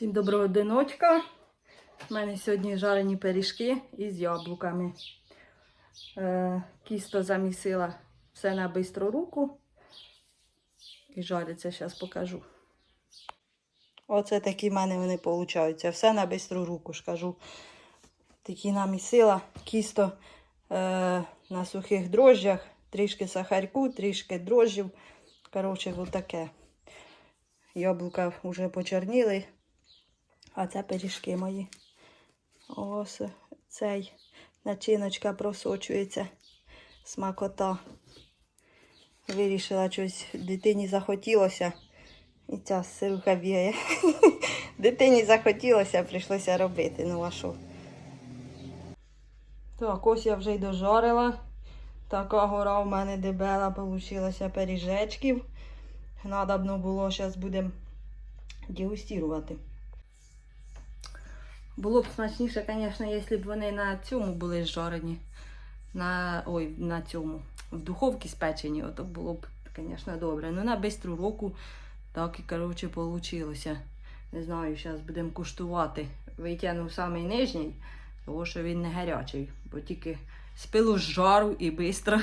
Всім доброго диночка. У мене сьогодні жарені пиріжки із яблуками. Е, кісто замісила все на бистру руку. І жариться, зараз покажу. Оце такі в мене вони получаються. Все на бистру руку ж кажу. Такі намісила кісто е, на сухих дрожжах, трішки сахарку, трішки дрожжів. Коротше, отаке. Яблука вже почерніли. А це пиріжки мої. Ось цей начиночка просочується. Смакота. Вирішила щось дитині захотілося. І ця сируха б'є. Дитині захотілося, прийшлося робити. Ну а що? Так, ось я вже й дожарила. Така гора в мене дебела получилася пиріжечків. Надобно було, зараз будемо дегустувати. Було б смачніше, звісно, якщо б вони на цьому були зжарені. На, ой, на цьому. В духовці спечені, ото було б, звісно, добре. Ну на бистру року так і, коротше, вийшло. Не знаю, зараз будемо куштувати. Витягнув самий нижній, тому що він не гарячий, бо тільки з пилу з жару і швидко.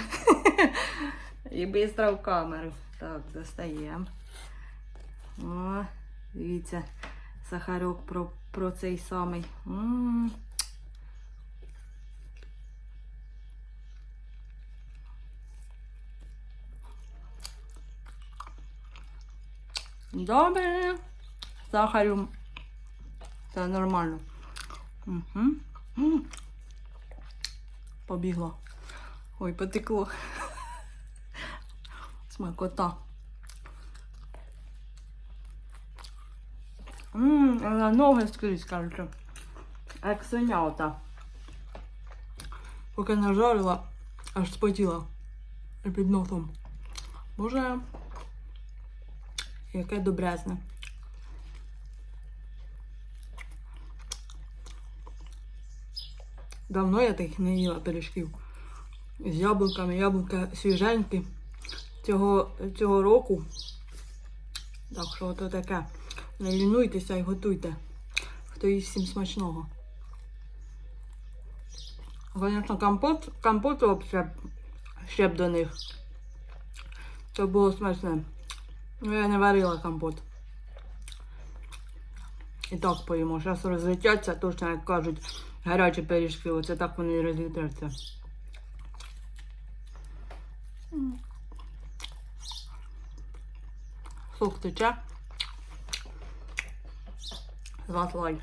І швидко в камеру. Так, достаємо. О, дивіться, сахарок про, про цей самий. М. Добре. Сахарю. Це нормально. Угу. М. Побігло. Ой, потекло. Смакота. Ммм, на ноги скрізь, короче. Як свинята. Поки нажарила, аж спотіла. Під носом. Боже, яке добрезне. Давно я таких не їла пиріжків. З яблуками, яблука свіженькі. Цього, цього року. Так що то таке. Не лінуйтеся і готуйте. Хто їсть всім смачного. Звісно, компот, компот взагалі ще б до них. Це було смачне. Ну, я не варила компот. І так поїмо. Зараз розлетяться, точно як кажуть, гарячі пиріжки. Оце так вони і розлітаються. Сок тече. not like